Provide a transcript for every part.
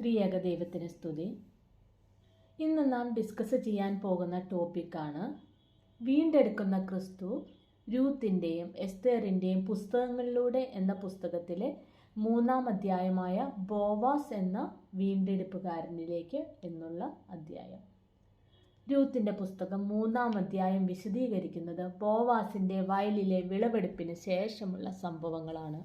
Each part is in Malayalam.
ത്രിയേക ദൈവത്തിന് സ്തുതി. ഇന്ന് നാം ഡിസ്കസ് ചെയ്യാൻ പോകുന്ന ടോപ്പിക്കാണ് വീണ്ടെടുക്കുന്ന ക്രിസ്തു രൂത്തിന്റെയും എസ്തേറിന്റെയും പുസ്തകങ്ങളിലൂടെ എന്ന പുസ്തകത്തിലെ മൂന്നാം അധ്യായമായ ബോവാസ് എന്ന വീണ്ടെടുപ്പുകാരനിലേക്ക് എന്നുള്ള അധ്യായം. രൂത്തിന്റെ പുസ്തകം മൂന്നാം അധ്യായം വിശദീകരിക്കുന്നത് ബോവാസിന്റെ വയലിലെ വിളവെടുപ്പിന് ശേഷമുള്ള സംഭവങ്ങളാണ്.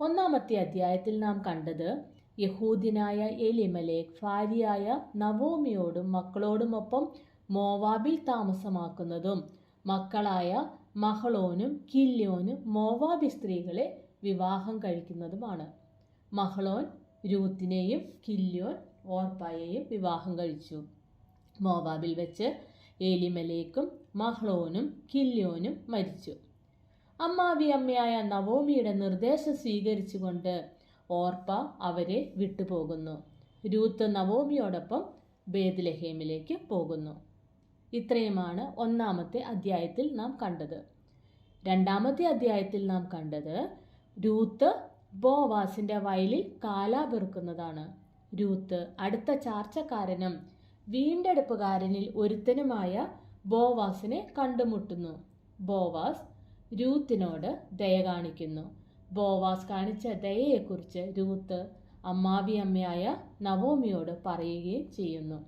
ഒന്നാമത്തെ അധ്യായത്തിൽ നാം കണ്ടത് യഹൂദിനായ എലിമലേഖ് ഭാര്യയായ നവോമിയോടും മക്കളോടുമൊപ്പം മോവാബിൽ താമസമാക്കുന്നതും. മക്കളായ മഹളോനും കില്യോനും മോവാബി സ്ത്രീകളെ വിവാഹം കഴിക്കുന്നതുമാണ്. മഹളോൻ രൂത്തിനെയും കില്യോൻ ഓർപ്പായെയും വിവാഹം കഴിച്ചു. മോവാബിൽ വെച്ച് ഏലിമലേക്കും മഹളോനും കില്യോനും മരിച്ചു. അമ്മാവിയമ്മയായ നവോമിയുടെ നിർദ്ദേശം സ്വീകരിച്ചുകൊണ്ട് ഓർപ്പ അവരെ വിട്ടുപോകുന്നു. രൂത്ത് നവോമിയോടൊപ്പം ബേദ്ലഹേമിലേക്ക് പോകുന്നു. ഇത്രയുമാണ് ഒന്നാമത്തെ അധ്യായത്തിൽ നാം കണ്ടത്. രണ്ടാമത്തെ അധ്യായത്തിൽ നാം കണ്ടത് രൂത്ത് ബോവാസിന്റെ വയലിൽ കാലാപെറുക്കുന്നതാണ് രൂത്ത് അടുത്ത ചാർച്ചക്കാരനും വീണ്ടെടുപ്പുകാരനിൽ ഒരുത്തനുമായ ബോവാസിനെ കണ്ടുമുട്ടുന്നു. ബോവാസ് രൂത്തിനോട് ദയ കാണിക്കുന്നു. ബോവാസ് കാണിച്ച ദയയെക്കുറിച്ച് രൂത്ത് അമ്മാവിയമ്മയായ നവോമിയോട് പറയുകയും ചെയ്യുന്നു.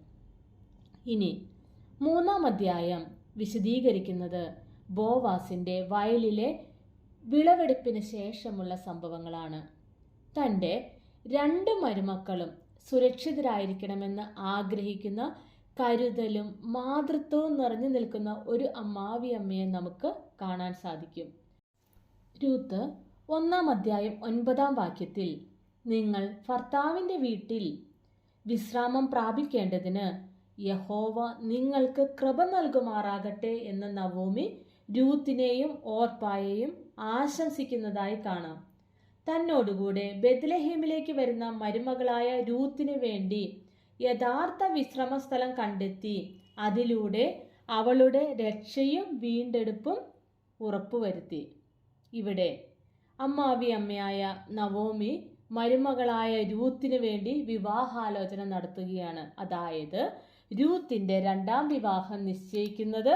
ഇനി മൂന്നാം അധ്യായം വിശദീകരിക്കുന്നത് ബോവാസിന്റെ വയലിലെ വിളവെടുപ്പിന് ശേഷമുള്ള സംഭവങ്ങളാണ്. തന്റെ രണ്ട് മരുമക്കളും സുരക്ഷിതരായിരിക്കണമെന്ന് ആഗ്രഹിക്കുന്ന കരുതലും മാതൃത്വവും നിറഞ്ഞു നിൽക്കുന്ന ഒരു അമ്മാവിയമ്മയെ നമുക്ക് കാണാൻ സാധിക്കും. രൂത്ത് ഒന്നാം അധ്യായം ഒൻപതാം വാക്യത്തിൽ നിങ്ങൾ ഭർത്താവിന്റെ വീട്ടിൽ വിശ്രാമം പ്രാപിക്കേണ്ടതിന് യഹോവ നിങ്ങൾക്ക് കൃപ നൽകുമാറാകട്ടെ എന്ന നവോമി രൂത്തിനെയും ഓർപ്പായെയും ആശംസിക്കുന്നതായി കാണാം. തന്നോടുകൂടെ ബെത്ലഹേമിലേക്ക് വരുന്ന മരുമകളായ രൂത്തിന് വേണ്ടി യഥാർത്ഥ വിശ്രമ സ്ഥലം കണ്ടെത്തി അതിലൂടെ അവളുടെ രക്ഷയും വീണ്ടെടുപ്പും ഉറപ്പുവരുത്തി. ഇവിടെ അമ്മാവി അമ്മയായ നവോമി മരുമകളായ രൂത്തിനു വേണ്ടി വിവാഹാലോചന നടത്തുകയാണ്. അതായത് രൂത്തിന്റെ രണ്ടാം വിവാഹം നിശ്ചയിക്കുന്നത്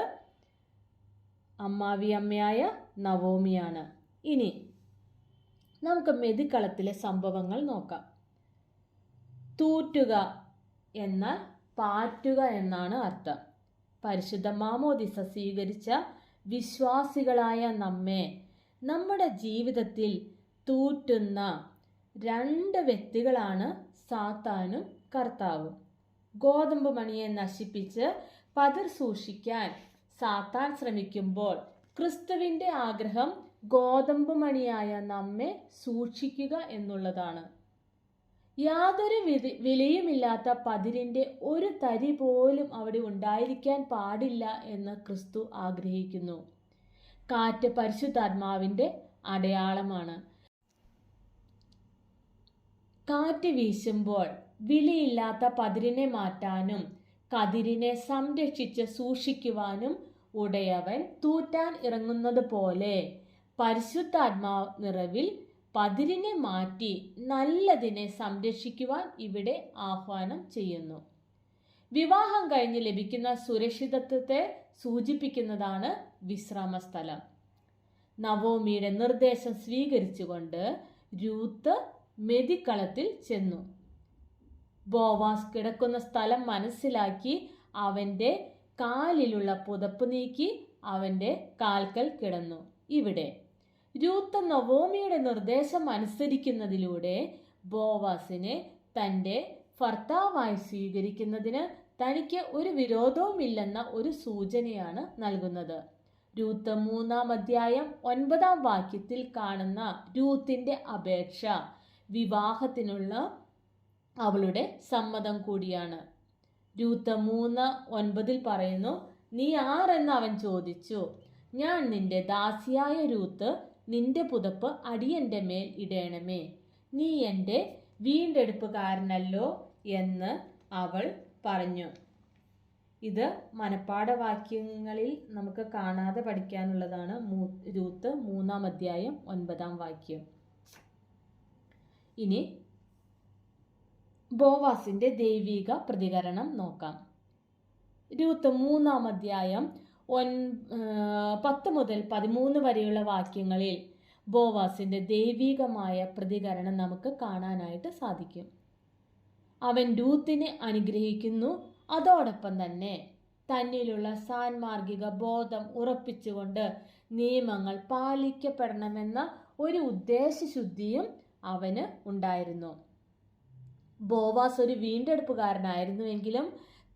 അമ്മാവി അമ്മയായ നവോമിയാണ്. ഇനി നമുക്ക് മെതിക്കളത്തിലെ സംഭവങ്ങൾ നോക്കാം. തൂറ്റുക എന്നാൽ പാറ്റുക എന്നാണ് അർത്ഥം. പരിശുദ്ധ മാമോദിസ സ്വീകരിച്ച വിശ്വാസികളായ നമ്മെ നമ്മുടെ ജീവിതത്തിൽ തൂറ്റുന്ന രണ്ട് വ്യക്തികളാണ് സാത്താനും കർത്താവും. ഗോതമ്പ് മണിയെ നശിപ്പിച്ച് പതിർ സൂക്ഷിക്കാൻ സാത്താൻ ശ്രമിക്കുമ്പോൾ ക്രിസ്തുവിന്റെ ആഗ്രഹം ഗോതമ്പ് മണിയായ നമ്മെ സൂക്ഷിക്കുക എന്നുള്ളതാണ്. യാതൊരു വിധി വിലയുമില്ലാത്ത പതിരിന്റെ ഒരു തരി പോലും അവിടെ ഉണ്ടായിരിക്കാൻ പാടില്ല എന്ന് ക്രിസ്തു ആഗ്രഹിക്കുന്നു. കാറ്റ് പരിശുദ്ധാത്മാവിന്റെ അടയാളമാണ്. കാറ്റ് വീശുമ്പോൾ വിലയില്ലാത്ത പതിരിനെ മാറ്റാനും കതിരിനെ സംരക്ഷിച്ച് സൂക്ഷിക്കുവാനും ഉടയവൻ തൂറ്റാൻ ഇറങ്ങുന്നത് പോലെ പരിശുദ്ധാത്മാ നിറവിൽ പതിരിനെ മാറ്റി നല്ലതിനെ സംരക്ഷിക്കുവാൻ ഇവിടെ ആഹ്വാനം ചെയ്യുന്നു. വിവാഹം കഴിഞ്ഞ് ലഭിക്കുന്ന സുരക്ഷിതത്വത്തെ സൂചിപ്പിക്കുന്നതാണ് വിശ്രാമസ്ഥലം. നവോമിയുടെ നിർദ്ദേശം സ്വീകരിച്ചുകൊണ്ട് രൂത്ത് മെതിക്കളത്തിൽ ചെന്നു. ബോവാസ് കിടക്കുന്ന സ്ഥലം മനസ്സിലാക്കി അവന്റെ കാലിലുള്ള പുതപ്പ് നീക്കി അവന്റെ കാൽക്കൽ കിടന്നു. ഇവിടെ രൂത്ത് നവോമിയുടെ നിർദ്ദേശം അനുസരിക്കുന്നതിലൂടെ ബോവാസിനെ തന്റെ ഭർത്താവായി സ്വീകരിക്കുന്നതിന് തനിക്ക് ഒരു വിരോധവുമില്ലെന്ന ഒരു സൂചനയാണ് നൽകുന്നത്. രൂത്ത് മൂന്നാം അധ്യായം ഒൻപതാം വാക്യത്തിൽ കാണുന്ന രൂത്തിന്റെ അപേക്ഷ വിവാഹത്തിനുള്ള അവളുടെ സമ്മതം കൂടിയാണ്. രൂത്ത് മൂന്ന് ഒൻപതിൽ പറയുന്നു നീ ആരെന്ന് അവൻ ചോദിച്ചു? ഞാൻ നിന്റെ ദാസിയായ രൂത്ത് നിന്റെ പുതപ്പ് അടിയന്റെ മേൽ ഇടേണമേ. നീ എന്റെ വീണ്ടെടുപ്പുകാരനല്ലോ. എന്ന് അവൾ പറഞ്ഞു. ഇത് മനപ്പാഠവാക്യങ്ങളിൽ നമുക്ക് കാണാതെ പഠിക്കാനുള്ളതാണ് മൂ രൂത്ത് മൂന്നാം അധ്യായം ഒൻപതാം വാക്യം. ഇനി ബോവാസിന്റെ ദൈവിക പ്രതികരണം നോക്കാം. രൂത്ത് മൂന്നാം അധ്യായം ഒൻ പത്ത് മുതൽ പതിമൂന്ന് വരെയുള്ള വാക്യങ്ങളിൽ ബോവാസിന്റെ ദൈവികമായ പ്രതികരണം നമുക്ക് കാണാനായിട്ട് സാധിക്കും. അവൻ രൂത്തിനെ അനുഗ്രഹിക്കുന്നു. അതോടൊപ്പം തന്നെ തന്നിലുള്ള സാൻമാർഗിക ബോധം ഉറപ്പിച്ചുകൊണ്ട് നിയമങ്ങൾ പാലിക്കപ്പെടണമെന്ന ഒരു ഉദ്ദേശശുദ്ധിയും അവന് ഉണ്ടായിരുന്നു. ബോവാസ് ഒരു വീണ്ടെടുപ്പുകാരനായിരുന്നുവെങ്കിലും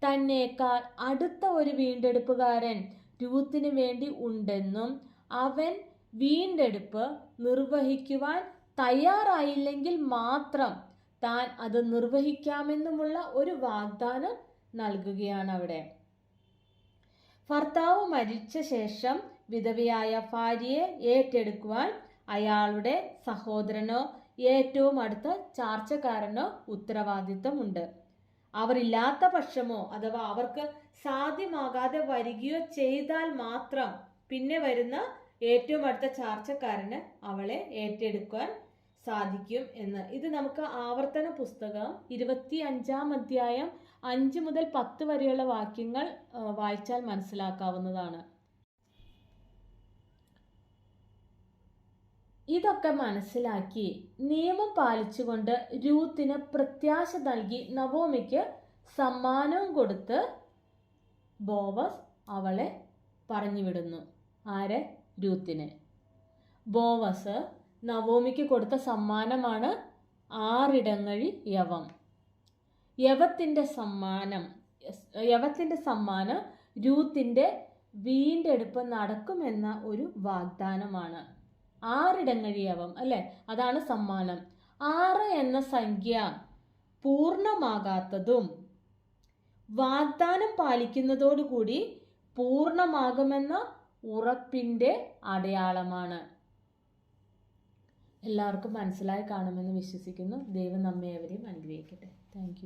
തന്നേക്കാൾ അടുത്ത ഒരു വീണ്ടെടുപ്പുകാരൻ രൂത്തിന് വേണ്ടി ഉണ്ടെന്നും അവൻ വീണ്ടെടുപ്പ് നിർവഹിക്കുവാൻ തയ്യാറായില്ലെങ്കിൽ മാത്രം താൻ അത് നിർവഹിക്കാമെന്നുമുള്ള ഒരു വാഗ്ദാനം നൽകുകയാണ് അവിടെ ഭർത്താവ് മരിച്ച ശേഷം വിധവയായ ഭാര്യയെ ഏറ്റെടുക്കുവാൻ അയാളുടെ സഹോദരനോ ഏറ്റവും അടുത്ത ചാർച്ചക്കാരനോ ഉത്തരവാദിത്തമുണ്ട് അവർ ഇല്ലാത്ത പക്ഷമോ അഥവാ അവർക്ക് സാധ്യമാകാതെ വരികയോ ചെയ്താൽ മാത്രം പിന്നെ വരുന്ന ഏറ്റവും അടുത്ത ചാർച്ചക്കാരന് അവളെ ഏറ്റെടുക്കാൻ സാധിക്കും എന്ന്. ഇത് നമുക്ക് ആവർത്തന പുസ്തകം ഇരുപത്തി അഞ്ചാം അധ്യായം അഞ്ച് മുതൽ പത്ത് വരെയുള്ള വാക്യങ്ങൾ വായിച്ചാൽ മനസ്സിലാക്കാവുന്നതാണ്. ഇതൊക്കെ മനസ്സിലാക്കി നിയമം പാലിച്ചുകൊണ്ട് രൂത്തിന് പ്രത്യാശ നൽകി നവോമിക്ക് സമ്മാനവും കൊടുത്ത് ബോവസ് അവളെ പറഞ്ഞുവിടുന്നു. ആരെ? രൂത്തിനെ. ബോവസ് നവോമിക്ക് കൊടുത്ത സമ്മാനമാണ് ആറിടങ്ങഴി യവം. യവത്തിന്റെ സമ്മാനം യവത്തിന്റെ സമ്മാനം രൂത്തിന്റെ വീണ്ടെടുപ്പ് നടക്കുമെന്ന ഒരു വാഗ്ദാനമാണ്. ആറിടങ്ങഴി യവം അല്ലേ? അതാണ് സമ്മാനം. ആറ് എന്ന സംഖ്യ പൂർണമാകാത്തതും വാഗ്ദാനം പാലിക്കുന്നതോടുകൂടി പൂർണമാകുമെന്ന ഉറപ്പിന്റെ അടയാളമാണ്. എല്ലാവർക്കും മനസ്സിലായി കാണുമെന്ന് വിശ്വസിക്കുന്നു. ദൈവം നമ്മെ അവരെയും അനുഗ്രഹിക്കട്ടെ. താങ്ക്